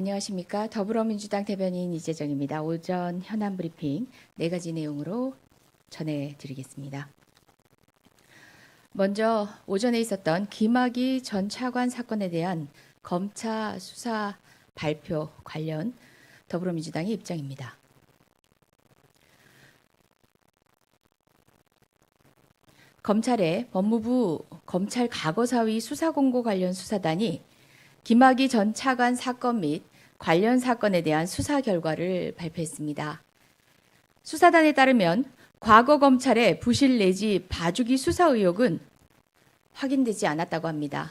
안녕하십니까. 더불어민주당 대변인 이재정입니다. 오전 현안 브리핑 네 가지 내용으로 전해드리겠습니다. 먼저 오전에 있었던 김학의 전 차관 사건에 대한 검찰 수사 발표 관련 더불어민주당의 입장입니다. 검찰의 법무부 검찰 과거사위 수사공고 관련 수사단이 김학의 전 차관 사건 및 관련 사건에 대한 수사 결과를 발표했습니다. 수사단에 따르면 과거 검찰의 부실 내지 봐주기 수사 의혹은 확인되지 않았다고 합니다.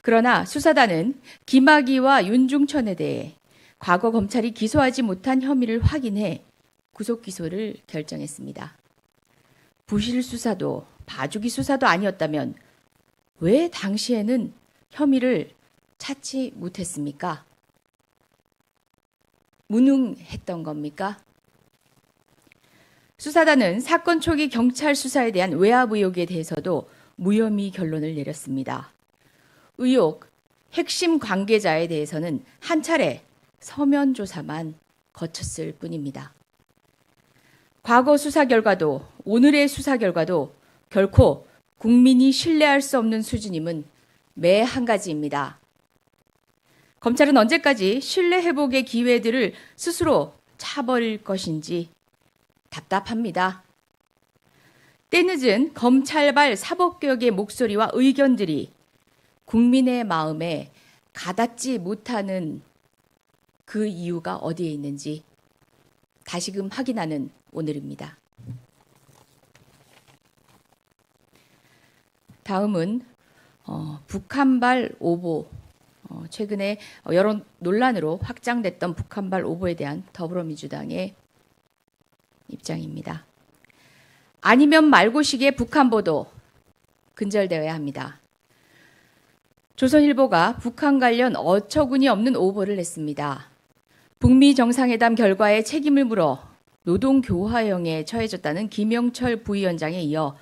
그러나 수사단은 김학의와 윤중천에 대해 과거 검찰이 기소하지 못한 혐의를 확인해 구속 기소를 결정했습니다. 부실 수사도 봐주기 수사도 아니었다면 왜 당시에는 혐의를 찾지 못했습니까? 무능했던 겁니까? 수사단은 사건 초기 경찰 수사에 대한 외압 의혹에 대해서도 무혐의 결론을 내렸습니다. 의혹 핵심 관계자에 대해서는 한 차례 서면 조사만 거쳤을 뿐입니다. 과거 수사 결과도 오늘의 수사 결과도 결코 국민이 신뢰할 수 없는 수준임은 매 한 가지입니다. 검찰은 언제까지 신뢰 회복의 기회들을 스스로 차버릴 것인지 답답합니다. 때늦은 검찰발 사법개혁의 목소리와 의견들이 국민의 마음에 가닿지 못하는 그 이유가 어디에 있는지 다시금 확인하는 오늘입니다. 다음은 어, 북한발 오보 어, 최근에 여론 논란으로 확장됐던 북한발 오보에 대한 더불어민주당의 입장입니다. 아니면 말고식의 북한 보도 근절되어야 합니다. 조선일보가 북한 관련 어처구니 없는 오보를 냈습니다. 북미 정상회담 결과에 책임을 물어 노동교화형에 처해졌다는 김영철 부위원장에 이어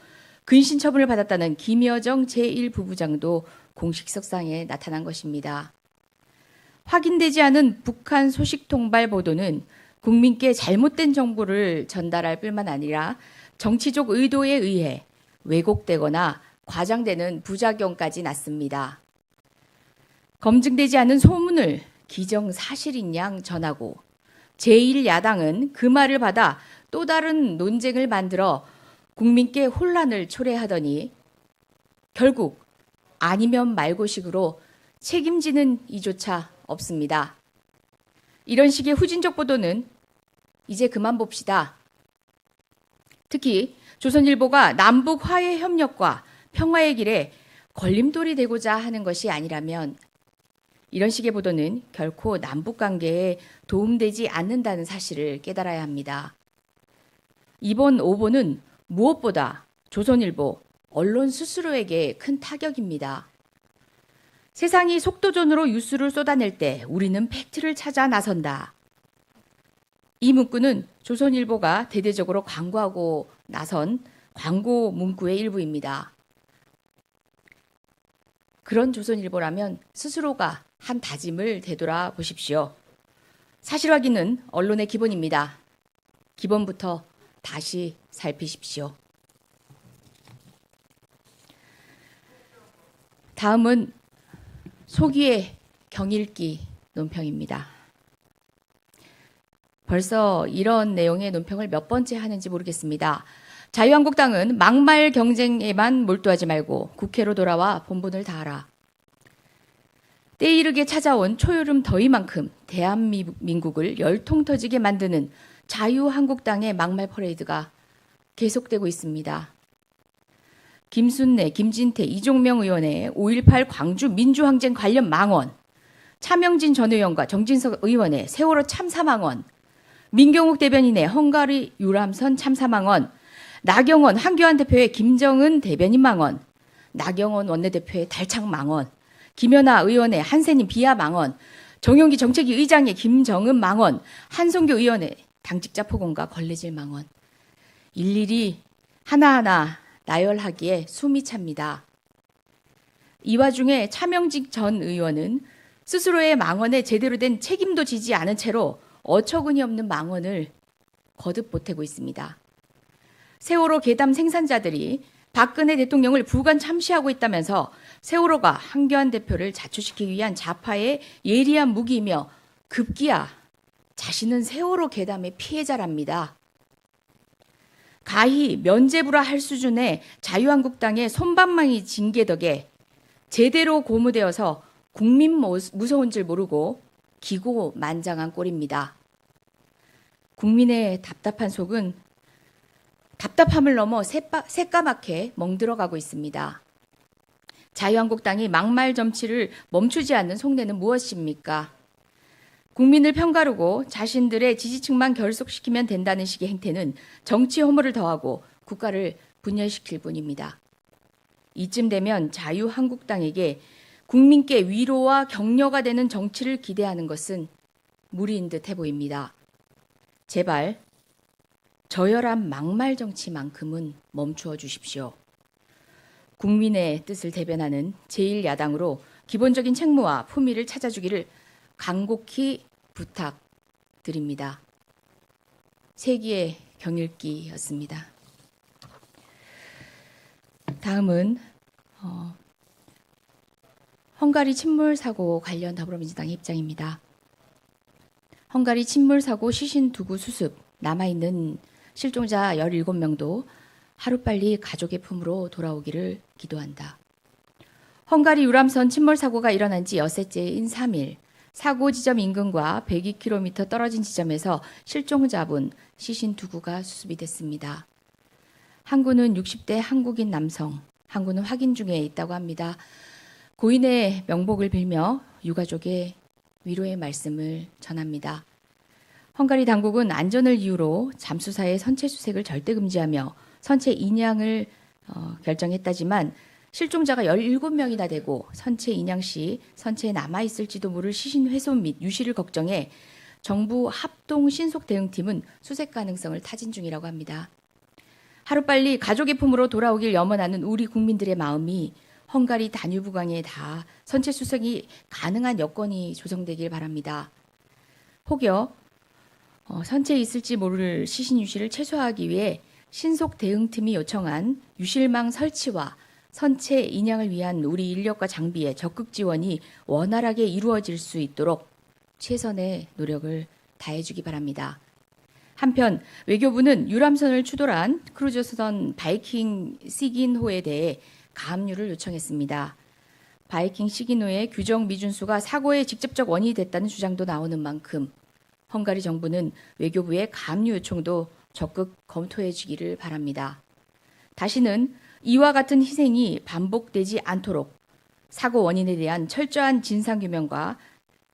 근신 처분을 받았다는 김여정 제1부부장도 공식 석상에 나타난 것입니다. 확인되지 않은 북한 소식 통발 보도는 국민께 잘못된 정보를 전달할 뿐만 아니라 정치적 의도에 의해 왜곡되거나 과장되는 부작용까지 났습니다. 검증되지 않은 소문을 기정사실인 양 전하고 제1야당은 그 말을 받아 또 다른 논쟁을 만들어 국민께 혼란을 초래하더니 결국 아니면 말고식으로 책임지는 이조차 없습니다. 이런 식의 후진적 보도는 이제 그만 봅시다. 특히 조선일보가 남북 화해 협력과 평화의 길에 걸림돌이 되고자 하는 것이 아니라면 이런 식의 보도는 결코 남북 관계에 도움되지 않는다는 사실을 깨달아야 합니다. 이번 오보는 무엇보다 조선일보, 언론 스스로에게 큰 타격입니다. 세상이 속도전으로 뉴스를 쏟아낼 때 우리는 팩트를 찾아 나선다. 이 문구는 조선일보가 대대적으로 광고하고 나선 광고 문구의 일부입니다. 그런 조선일보라면 스스로가 한 다짐을 되돌아 보십시오. 사실 확인은 언론의 기본입니다. 기본부터 다시 살피십시오. 다음은 소기의 경일기 논평입니다. 벌써 이런 내용의 논평을 몇 번째 하는지 모르겠습니다. 자유한국당은 막말 경쟁에만 몰두하지 말고 국회로 돌아와 본분을 다하라. 때이르게 찾아온 초여름 더위만큼 대한민국을 열통 터지게 만드는 자유한국당의 막말 퍼레이드가 계속되고 있습니다. 김순례, 김진태, 이종명 의원의 5.18 광주 민주항쟁 관련 망언, 차명진 전 의원과 정진석 의원의 세월호 참사망언, 민경욱 대변인의 헝가리 유람선 참사망언, 나경원, 황교안 대표의 김정은 대변인 망언, 나경원 원내대표의 달창 망언, 김연아 의원의 한세님 비하 망언, 정용기 정책위 의장의 김정은 망언, 한송교 의원의 당직자 폭언과 걸레질 망언. 일일이 하나하나 나열하기에 숨이 찹니다. 이 와중에 차명직 전 의원은 스스로의 망언에 제대로 된 책임도 지지 않은 채로 어처구니 없는 망언을 거듭 보태고 있습니다. 세월호 괴담 생산자들이 박근혜 대통령을 불관 참시하고 있다면서 세월호가 한교안 대표를 자초시키기 위한 좌파의 예리한 무기이며 급기야 자신은 세월호 괴담의 피해자랍니다. 가히 면죄부라 할 수준의 자유한국당의 손방망이 징계 덕에 제대로 고무되어서 국민 무서운 줄 모르고 기고만장한 꼴입니다. 국민의 답답한 속은 답답함을 넘어 새빠, 새까맣게 멍들어가고 있습니다. 자유한국당이 막말 점치를 멈추지 않는 속내는 무엇입니까? 국민을 편가르고 자신들의 지지층만 결속시키면 된다는 식의 행태는 정치 혐오를 더하고 국가를 분열시킬 뿐입니다. 이쯤 되면 자유한국당에게 국민께 위로와 격려가 되는 정치를 기대하는 것은 무리인 듯해 보입니다. 제발 저열한 막말 정치만큼은 멈추어 주십시오. 국민의 뜻을 대변하는 제1야당으로 기본적인 책무와 품위를 찾아주기를 간곡히 부탁드립니다. 세기의 경일기였습니다. 다음은 어, 헝가리 침몰 사고 관련 더불어민주당의 입장입니다. 헝가리 침몰 사고 시신 두구 수습 남아 있는 실종자 17명도 하루빨리 가족의 품으로 돌아오기를 기도한다. 헝가리 유람선 침몰 사고가 일어난 지 여섯째인 3일 사고 지점 인근과 102km 떨어진 지점에서 실종자분 시신 두 구가 수습이 됐습니다. 항구는 60대 한국인 남성, 항구는 확인 중에 있다고 합니다. 고인의 명복을 빌며 유가족의 위로의 말씀을 전합니다. 헝가리 당국은 안전을 이유로 잠수사의 선체 수색을 절대 금지하며 선체 인양을 어, 결정했다지만 실종자가 17명이나 되고 선체 인양 시 선체에 남아 있을지도 모를 시신 훼손 및 유실을 걱정해 정부 합동 신속 대응팀은 수색 가능성을 타진 중이라고 합니다. 하루빨리 가족의 품으로 돌아오길 염원하는 우리 국민들의 마음이 헝가리 다뉴브강에 다 선체 수색이 가능한 여건이 조성되길 바랍니다. 혹여 어, 선체에 있을지 모를 시신 유실을 최소화하기 위해 신속 대응팀이 요청한 유실망 설치와 선체 인양을 위한 우리 인력과 장비의 적극 지원이 원활하게 이루어질 수 있도록 최선의 노력을 다해주기 바랍니다. 한편 외교부는 유람선을 추돌한 크루즈선 바이킹 시긴호에 대해 가압류를 요청했습니다. 바이킹 시긴호의 규정 미준수가 사고의 직접적 원인이 됐다는 주장도 나오는 만큼 헝가리 정부는 외교부의 가압류 요청도 적극 검토해 주기를 바랍니다. 다시는 이와 같은 희생이 반복되지 않도록 사고 원인에 대한 철저한 진상규명과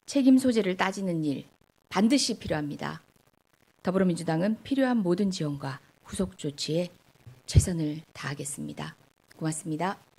책임 소재를 따지는 일 반드시 필요합니다. 더불어민주당은 필요한 모든 지원과 후속 조치에 최선을 다하겠습니다. 고맙습니다.